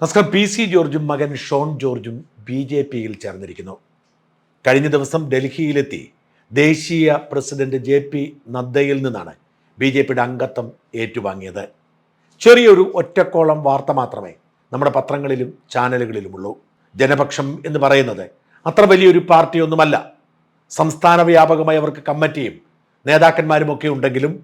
നമസ്കാരം. P C ജോർജും മകൻ ഷോൺ ജോർജും ബി ജെ പിയിൽ ചേർന്നിരിക്കുന്നു. കഴിഞ്ഞ ദിവസം ഡൽഹിയിലെത്തി ദേശീയ പ്രസിഡന്റ് ജെ പി നദ്ദയിൽ നിന്നാണ് ബി ജെ പിയുടെ അംഗത്വം ഏറ്റുവാങ്ങിയത്. ചെറിയൊരു ഒറ്റക്കോളം വാർത്ത മാത്രമേ നമ്മുടെ പത്രങ്ങളിലും ചാനലുകളിലുമുള്ളൂ. ജനപക്ഷം എന്ന് പറയുന്നത് അത്ര വലിയൊരു പാർട്ടിയൊന്നുമല്ല. സംസ്ഥാന വ്യാപകമായി അവർക്ക് കമ്മിറ്റിയും നേതാക്കന്മാരും ഒക്കെ ഉണ്ടെങ്കിലും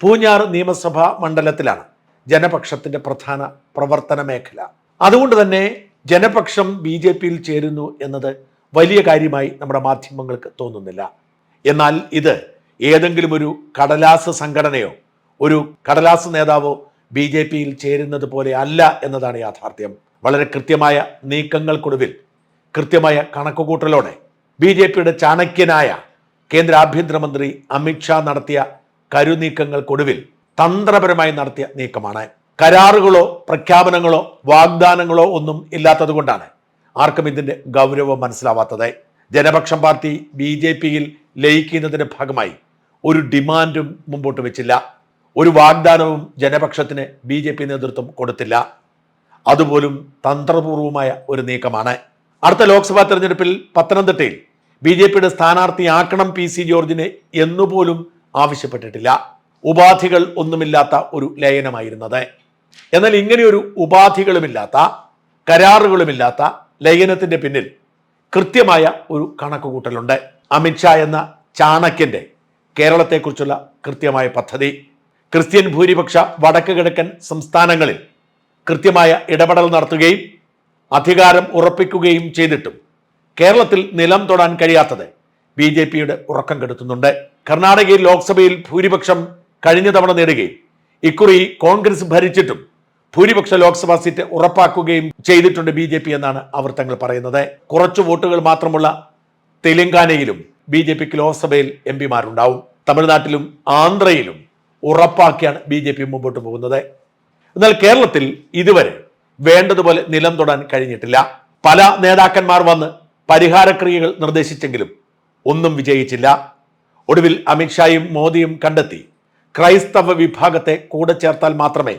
പൂഞ്ഞാർ നിയമസഭാ മണ്ഡലത്തിലാണ് ജനപക്ഷത്തിന്റെ പ്രധാന പ്രവർത്തന മേഖല. അതുകൊണ്ട് തന്നെ ജനപക്ഷം ബി ജെ പിയിൽ ചേരുന്നു എന്നത് വലിയ കാര്യമായി നമ്മുടെ മാധ്യമങ്ങൾക്ക് തോന്നുന്നില്ല. എന്നാൽ ഇത് ഏതെങ്കിലും ഒരു കടലാസ് സംഘടനയോ ഒരു കടലാസ് നേതാവോ ബി ജെ പിയിൽ ചേരുന്നത് പോലെ അല്ല എന്നതാണ് യാഥാർത്ഥ്യം. വളരെ കൃത്യമായ നീക്കങ്ങൾക്കൊടുവിൽ കൃത്യമായ കണക്കുകൂട്ടലോടെ ബി ജെ പിയുടെ ചാണക്യനായ കേന്ദ്ര ആഭ്യന്തരമന്ത്രി അമിത്ഷാ നടത്തിയ കരുനീക്കങ്ങൾക്കൊടുവിൽ തന്ത്രപരമായി നടത്തിയ നീക്കമാണ്. കരാറുകളോ പ്രഖ്യാപനങ്ങളോ വാഗ്ദാനങ്ങളോ ഒന്നും ഇല്ലാത്തതുകൊണ്ടാണ് ആർക്കും ഇതിന്റെ ഗൗരവം മനസ്സിലാവാത്തത്. ജനപക്ഷം പാർട്ടി ബി ജെ പിയിൽ ലയിക്കുന്നതിന്റെ ഭാഗമായി ഒരു ഡിമാൻഡും മുമ്പോട്ട് വെച്ചില്ല. ഒരു വാഗ്ദാനവും ജനപക്ഷത്തിന് ബി ജെ പി നേതൃത്വം കൊടുത്തില്ല. അതുപോലും തന്ത്രപൂർവമായ ഒരു നീക്കമാണ്. അടുത്ത ലോക്സഭാ തെരഞ്ഞെടുപ്പിൽ പത്തനംതിട്ടയിൽ ബി ജെ പിയുടെ സ്ഥാനാർത്ഥിയാക്കണം പി സി ജോർജിനെ എന്നുപോലും ആവശ്യപ്പെട്ടിട്ടില്ല. ഉപാധികൾ ഒന്നുമില്ലാത്ത ഒരു ലയനമായിരുന്നത്. എന്നാൽ ഇങ്ങനെയൊരു ഉപാധികളുമില്ലാത്ത കരാറുകളുമില്ലാത്ത ലയനത്തിന്റെ പിന്നിൽ കൃത്യമായ ഒരു കണക്കുകൂട്ടലുണ്ട്. അമിത്ഷാ എന്ന ചാണക്യന്റെ കേരളത്തെക്കുറിച്ചുള്ള കൃത്യമായ പദ്ധതി. ക്രിസ്ത്യൻ ഭൂരിപക്ഷ വടക്ക് കിഴക്കൻ സംസ്ഥാനങ്ങളിൽ കൃത്യമായ ഇടപെടൽ നടത്തുകയും അധികാരം ഉറപ്പിക്കുകയും ചെയ്തിട്ടും കേരളത്തിൽ നിലം തൊടാൻ കഴിയാത്തത് ബി ജെ പിയുടെ ഉറക്കം കെടുത്തുന്നുണ്ട്. കർണാടകയിൽ ലോക്സഭയിൽ ഭൂരിപക്ഷം കഴിഞ്ഞ തവണ നേടുകയും ഇക്കുറി കോൺഗ്രസ് ഭരിച്ചിട്ടും ഭൂരിപക്ഷ ലോക്സഭാ സീറ്റ് ഉറപ്പാക്കുകയും ചെയ്തിട്ടുണ്ട് ബി ജെ പി എന്നാണ് അവർ തങ്ങൾ പറയുന്നത്. കുറച്ചു വോട്ടുകൾ മാത്രമുള്ള തെലങ്കാനയിലും ബി ജെ പിക്ക് ലോക്സഭയിൽ എം പിമാരുണ്ടാവും. തമിഴ്നാട്ടിലും ആന്ധ്രയിലും ഉറപ്പാക്കിയാണ് ബി ജെ പി മുമ്പോട്ട് പോകുന്നത്. എന്നാൽ കേരളത്തിൽ ഇതുവരെ വേണ്ടതുപോലെ നിലം തൊടാൻ കഴിഞ്ഞിട്ടില്ല. പല നേതാക്കന്മാർ വന്ന് പരിഹാരക്രിയകൾ നിർദ്ദേശിച്ചെങ്കിലും ഒന്നും വിജയിച്ചില്ല. ഒടുവിൽ അമിത്ഷായും മോദിയും കണ്ടെത്തി ക്രൈസ്തവ വിഭാഗത്തെ കൂടെ ചേർത്താൽ മാത്രമേ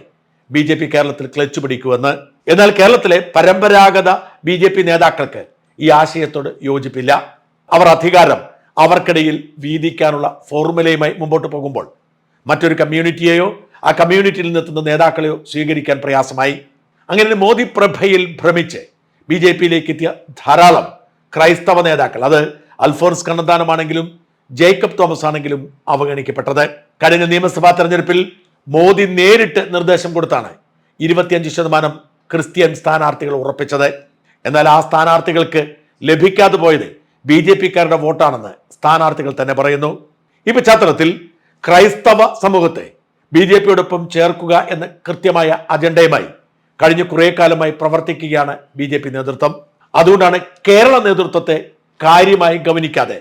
ബി ജെ പി കേരളത്തിൽ ക്ലച്ച് പിടിക്കൂവെന്ന്. എന്നാൽ കേരളത്തിലെ പരമ്പരാഗത ബി ജെ പി നേതാക്കൾക്ക് ഈ ആശയത്തോട് യോജിപ്പില്ല. അവർ അധികാരം അവർക്കിടയിൽ വീതിക്കാനുള്ള ഫോർമുലയുമായി മുമ്പോട്ട് പോകുമ്പോൾ മറ്റൊരു കമ്മ്യൂണിറ്റിയെയോ ആ കമ്മ്യൂണിറ്റിയിൽ നിന്നെത്തുന്ന നേതാക്കളെയോ സ്വീകരിക്കാൻ പ്രയാസമായി. അങ്ങനെ മോദി പ്രഭയിൽ ഭ്രമിച്ച് ബി ജെ പിയിലേക്ക് എത്തിയ ധാരാളം ക്രൈസ്തവ നേതാക്കൾ. അത് അൽഫോൻസ് കണ്ണന്താനമാണെങ്കിലും ജേക്കബ് തോമസ് ആണെങ്കിലും അവഗണിക്കപ്പെട്ടത്. കഴിഞ്ഞ നിയമസഭാ തെരഞ്ഞെടുപ്പിൽ മോദി നേരിട്ട് നിർദ്ദേശം കൊടുത്താണ് ഇരുപത്തിയഞ്ച് ശതമാനം ക്രിസ്ത്യൻ സ്ഥാനാർത്ഥികൾ ഉറപ്പിച്ചത്. എന്നാൽ ആ സ്ഥാനാർത്ഥികൾക്ക് ലഭിക്കാതെ പോയത് ബി ജെ പിക്കാരുടെ വോട്ടാണെന്ന് സ്ഥാനാർത്ഥികൾ തന്നെ പറയുന്നു. ഈ പശ്ചാത്തലത്തിൽ ക്രൈസ്തവ സമൂഹത്തെ ബി ജെ പിയോടൊപ്പം ചേർക്കുക എന്ന കൃത്യമായ അജണ്ടയുമായി കഴിഞ്ഞ കുറേ കാലമായി പ്രവർത്തിക്കുകയാണ് ബി ജെ പി നേതൃത്വം. അതുകൊണ്ടാണ് കേരള നേതൃത്വത്തെ കാര്യമായി ഗവനിക്കാതെ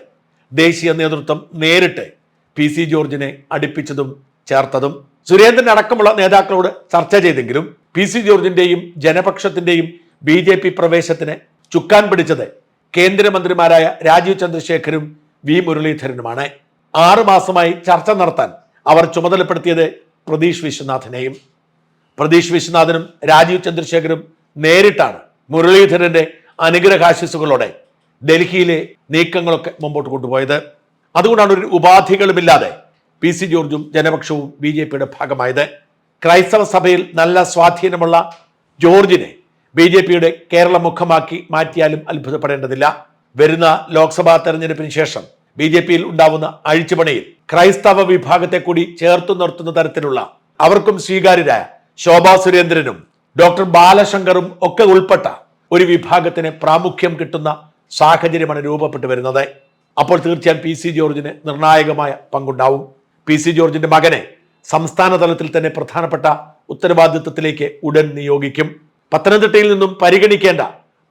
ദേശീയ നേതൃത്വം നേരിട്ട് പി സി ജോർജിനെ അടുപ്പിച്ചതും ചേർത്തതും സുരേന്ദ്രൻ അടക്കമുള്ള നേതാക്കളോട് ചർച്ച ചെയ്തെങ്കിലും പി സി ജോർജിന്റെയും ജനപക്ഷത്തിന്റെയും ബി ജെ പി പ്രവേശത്തിന് ചുക്കാൻ പിടിച്ചത് കേന്ദ്രമന്ത്രിമാരായ രാജീവ് ചന്ദ്രശേഖരും വി മുരളീധരനുമാണ്. ആറുമാസമായി ചർച്ച നടത്താൻ അവർ ചുമതലപ്പെടുത്തിയത് പ്രതീഷ് വിശ്വനാഥിനെയും. പ്രതീഷ് വിശ്വനാഥനും രാജീവ് ചന്ദ്രശേഖരും നേരിട്ടാണ് മുരളീധരന്റെ അനുഗ്രഹാശിസുകളോടെ ഡൽഹിയിലെ നീക്കങ്ങളൊക്കെ മുമ്പോട്ട് കൊണ്ടുപോയത്. അതുകൊണ്ടാണ് ഒരു ഉപാധികളുമില്ലാതെ പി സി ജോർജും ജനപക്ഷവും ബി ജെ പിയുടെ ഭാഗമായത്. ക്രൈസ്തവ സഭയിൽ നല്ല സ്വാധീനമുള്ള ജോർജിനെ ബി ജെ പിയുടെ കേരള മുഖമാക്കി മാറ്റിയാലും അത്ഭുതപ്പെടേണ്ടതില്ല. വരുന്ന ലോക്സഭാ തെരഞ്ഞെടുപ്പിന് ശേഷം ബി ജെ പിയിൽ ഉണ്ടാവുന്ന അഴിച്ചുപണിയിൽ ക്രൈസ്തവ വിഭാഗത്തെ കൂടി ചേർത്തു നിർത്തുന്ന തരത്തിലുള്ള അവർക്കും സ്വീകാര്യരായ ശോഭാ സുരേന്ദ്രനും ഡോക്ടർ ബാലശങ്കറും ഒക്കെ ഉൾപ്പെട്ട ഒരു വിഭാഗത്തിന് പ്രാമുഖ്യം കിട്ടുന്ന സാഹചര്യമാണ് രൂപപ്പെട്ടു വരുന്നത്. അപ്പോൾ തീർച്ചയായും പി സി ജോർജിന് നിർണായകമായ പങ്കുണ്ടാവും. പി സി ജോർജിന്റെ മകനെ സംസ്ഥാന തലത്തിൽ തന്നെ പ്രധാനപ്പെട്ട ഉത്തരവാദിത്വത്തിലേക്ക് ഉടൻ നിയോഗിക്കും. പത്തനംതിട്ടയിൽ നിന്നും പരിഗണിക്കേണ്ട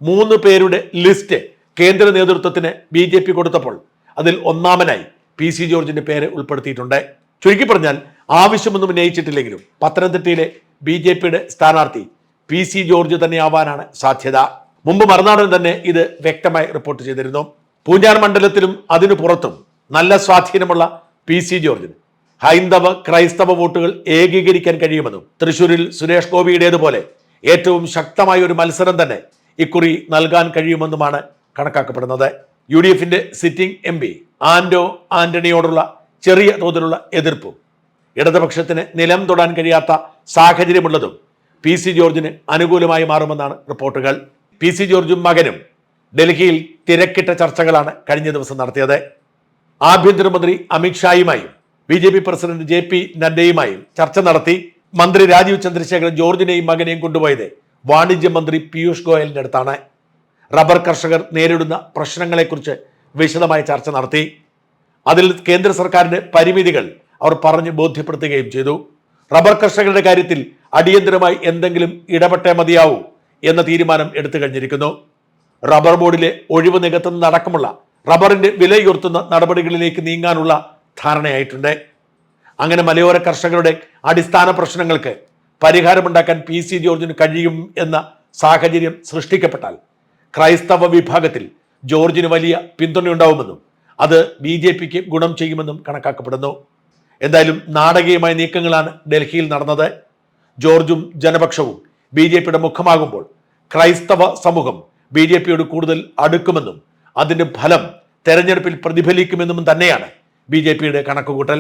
മൂന്ന് പേരുടെ ലിസ്റ്റ് കേന്ദ്ര നേതൃത്വത്തിന് ബി ജെ പി കൊടുത്തപ്പോൾ അതിൽ ഒന്നാമനായി പി സി ജോർജിന്റെ പേര് ഉൾപ്പെടുത്തിയിട്ടുണ്ട്. ചുരുക്കി പറഞ്ഞാൽ ആവശ്യമൊന്നും ഉന്നയിച്ചിട്ടില്ലെങ്കിലും പത്തനംതിട്ടയിലെ ബി ജെ പിയുടെ സ്ഥാനാർത്ഥി പി സി ജോർജ് തന്നെയാവാനാണ് സാധ്യത. മുമ്പ് മറുനാടൻ തന്നെ ഇത് വ്യക്തമായി റിപ്പോർട്ട് ചെയ്തിരുന്നു. പൂഞ്ഞാർ മണ്ഡലത്തിലും അതിനു പുറത്തും നല്ല സ്വാധീനമുള്ള പി സി ജോർജിന്. ഹൈന്ദവ ക്രൈസ്തവ വോട്ടുകൾ ഏകീകരിക്കാൻ കഴിയുമെന്നും തൃശൂരിൽ സുരേഷ് ഗോപിയുടേതുപോലെ ഏറ്റവും ശക്തമായ ഒരു മത്സരം തന്നെ ഇക്കുറി നൽകാൻ കഴിയുമെന്നുമാണ് കണക്കാക്കപ്പെടുന്നത്. യു ഡി എഫിന്റെ സിറ്റിംഗ് എം പി ആന്റോ ആന്റണിയോടുള്ള ചെറിയ തോതിലുള്ള എതിർപ്പും ഇടതുപക്ഷത്തിന് നിലം തൊടാൻ കഴിയാത്ത സാഹചര്യമുള്ളതും പി സി ജോർജിന് അനുകൂലമായി മാറുമെന്നാണ് റിപ്പോർട്ടുകൾ. പി സി ജോർജും മകനും ഡൽഹിയിൽ തിരക്കിട്ട ചർച്ചകളാണ് കഴിഞ്ഞ ദിവസം നടത്തിയത്. ആഭ്യന്തരമന്ത്രി അമിത്ഷായുമായും B J P president J P നഡ്ഡയുമായും ചർച്ച നടത്തി. മന്ത്രി രാജീവ് ചന്ദ്രശേഖരൻ ജോർജിനെയും മകനെയും കൊണ്ടുപോയത് വാണിജ്യ മന്ത്രി പീയൂഷ് ഗോയലിന്റെ അടുത്താണ്. റബ്ബർ കർഷകർ നേരിടുന്ന പ്രശ്നങ്ങളെക്കുറിച്ച് വിശദമായ ചർച്ച നടത്തി. അതിൽ കേന്ദ്ര സർക്കാരിന്റെ പരിമിതികൾ അവർ പറഞ്ഞു ബോധ്യപ്പെടുത്തുകയും ചെയ്തു. റബ്ബർ കർഷകരുടെ കാര്യത്തിൽ അടിയന്തരമായി എന്തെങ്കിലും ഇടപെട്ടേ മതിയാവൂ എന്ന തീരുമാനം എടുത്തു കഴിഞ്ഞിരിക്കുന്നു. റബ്ബർ ബോർഡിലെ ഒഴിവ് നികത്തുന്നതടക്കമുള്ള റബ്ബറിന്റെ വിലയുയർത്തുന്ന നടപടികളിലേക്ക് നീങ്ങാനുള്ള ധാരണയായിട്ടുണ്ട്. അങ്ങനെ മലയോര കർഷകരുടെ അടിസ്ഥാന പ്രശ്നങ്ങൾക്ക് പരിഹാരമുണ്ടാക്കാൻ പി സി ജോർജിന് കഴിയും എന്ന സാഹചര്യം സൃഷ്ടിക്കപ്പെട്ടാൽ ക്രൈസ്തവ വിഭാഗത്തിൽ ജോർജിന് വലിയ പിന്തുണയുണ്ടാവുമെന്നും അത് ബി ജെ പിക്ക് ഗുണം ചെയ്യുമെന്നും കണക്കാക്കപ്പെടുന്നു. എന്തായാലും നാടകീയമായ നീക്കങ്ങളാണ് ഡൽഹിയിൽ നടന്നത്. ജോർജും ജനപക്ഷവും ബി ജെ പിയുടെ മുഖമാകുമ്പോൾ ക്രൈസ്തവ സമൂഹം ബി ജെ പിയോട് കൂടുതൽ അടുക്കുമെന്നും അതിന്റെ ഫലം തെരഞ്ഞെടുപ്പിൽ പ്രതിഫലിക്കുമെന്നും തന്നെയാണ് ബി ജെ പിയുടെ കണക്കുകൂട്ടൽ.